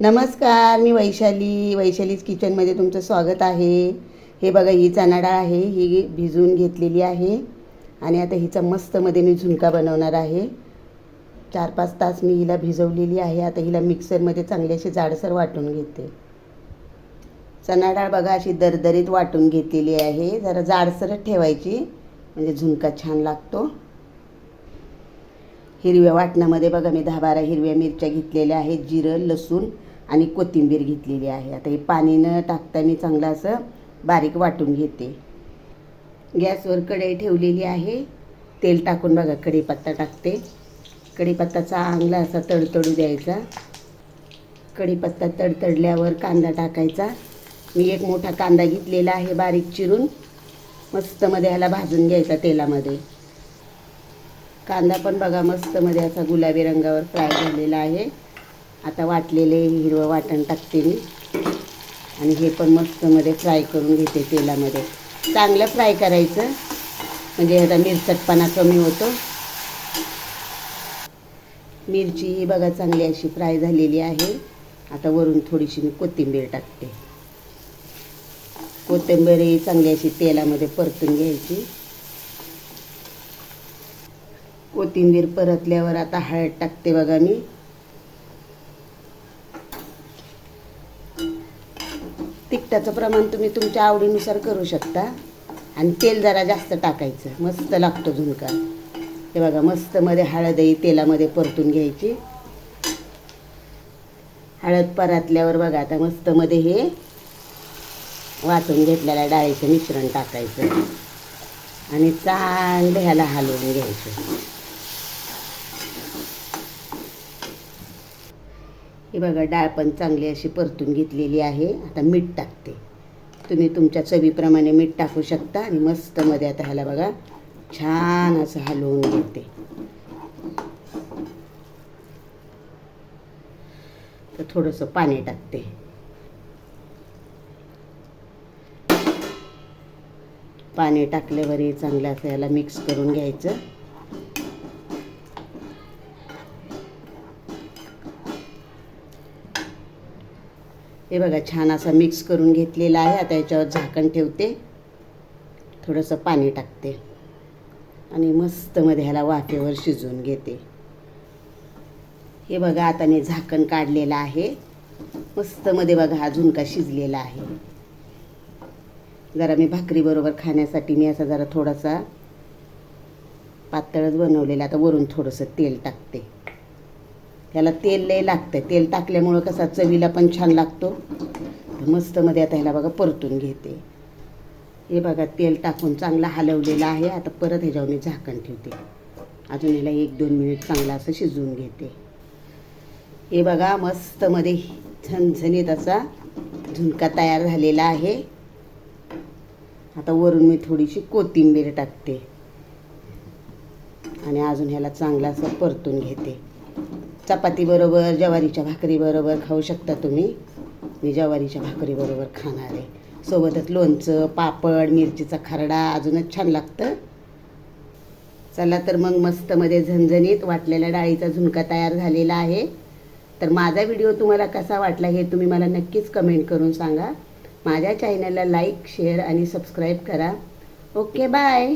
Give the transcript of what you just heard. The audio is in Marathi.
नमस्कार मी वैशाली. वैशालीज किचनमध्ये तुमचं स्वागत आहे. हे बघा ही चणा डाळ आहे. ही भिजवून घेतलेली आहे. आणि आता हिचा मस्तमध्ये मी झुणका बनवणार आहे. चार पाच तास मी हिला भिजवलेली आहे. आता हिला मिक्सरमध्ये चांगली अशी जाडसर वाटून घेते. चणा डाळ बघा अशी दरदरीत वाटून घेतलेली आहे. जरा जाडसरच ठेवायची. म्हणजे झुणका छान लागतो. हिरव्या वाटणामध्ये बघा मी दहा बारा हिरव्या मिरच्या घेतलेल्या आहेत जिरं लसूण आणि कोथिंबीर घेतलेली आहे. आता हे पाणी न टाकता मी चांगलं असं बारीक वाटून घेते. गॅसवर कढई ठेवलेली आहे. तेल टाकून बघा कढीपत्ता टाकते. कढीपत्ता चांगला असा तडतडू द्यायचा. कढीपत्ता तडतडल्यावर कांदा टाकायचा. मी एक मोठा कांदा घेतलेला आहे बारीक चिरून. मस्तमध्ये ह्याला भाजून घ्यायचा तेलामध्ये. कांदा पण बघा मस्तमध्ये असा गुलाबी रंगावर फ्राय झालेला आहे. आता वाटलेले हिरवं वाटण टाकते मी. आणि हे पण मस्तमध्ये फ्राय करून घेते तेलामध्ये. चांगलं फ्राय करायचं. म्हणजे आता मिरचटपणा कमी होतो. मिरची ही बघा चांगली अशी फ्राय झालेली आहे. आता वरून थोडीशी मी कोथिंबीर टाकते. कोथिंबीर ही चांगली अशी तेलामध्ये परतून घ्यायची. कोथिंबीर परतल्यावर आता हळद टाकते बघा मी. तिखटाचं प्रमाण तुम्ही तुमच्या आवडीनुसार करू शकता. आणि तेल जरा जास्त टाकायचं. मस्त लागतो झुणका. हे बघा मस्त मध्ये हळदही तेलामध्ये परतून घ्यायची. हळद परतल्यावर बघा आता मस्त मध्ये हे वाटून घेतलेल्या डाळीचं मिश्रण टाकायचं. आणि चांगलं ह्याला हलवून घ्यायचं. ही बघा डाळ पण चांगली अशी परतून घेतलेली आहे. आता मीठ टाकते. तुम्ही तुमच्या चवीप्रमाणे मीठ टाकू शकता आणि मस्त मध्ये आता ह्याला बघा छान असं हलवून घेते. तर थोडंसं पाणी टाकते. पाणी टाकल्यावर चांगलं असं ह्याला मिक्स करून घ्यायचं. हे बघा छान असा मिक्स करून घेतलेला आहे. आता याच्यावर झाकण ठेवते. थोडंसं पाणी टाकते. आणि मस्तमध्ये ह्याला वाफेवर शिजवून घेते. हे बघा आता मी झाकण काढलेलं आहे. मस्तमध्ये बघा हा झुणका शिजलेला आहे. जरा मी भाकरीबरोबर खाण्यासाठी मी असा जरा थोडासा पातळच बनवलेला आता वरून थोडंसं तेल टाकते. त्याला तेल लय लागतं तेल टाकल्यामुळं कसा चवीला पण छान लागतो. तर मस्तमध्ये आता ह्याला बघा परतून घेते. हे बघा तेल टाकून चांगला हलवलेला आहे. आता परत ह्याच्यावर मी झाकण ठेवते. अजून ह्याला एक दोन मिनिट चांगला असं शिजवून घेते. हे बघा मस्तमध्ये झणझणीत असा झुणका तयार झालेला आहे. आता वरून मी थोडीशी कोथिंबीर टाकते. आणि अजून ह्याला चांगला असं परतून घेते. चपातीबरोबर ज्वारीच्या भाकरीबरोबर खाऊ शकता तुम्ही. मी ज्वारीच्या भाकरीबरोबर खाणार आहे. सोबतच लोणचं पापड मिरचीचा खरडा अजूनच छान लागतं. चला तर मग मस्तमध्ये झणझणीत वाटलेल्या डाळीचा झुणका तयार झालेला आहे. तर माझा व्हिडिओ तुम्हाला कसा वाटला हे तुम्ही मला नक्कीच कमेंट करून सांगा. माझ्या चॅनलला लाईक शेअर आणि सबस्क्राईब करा. Okay bye.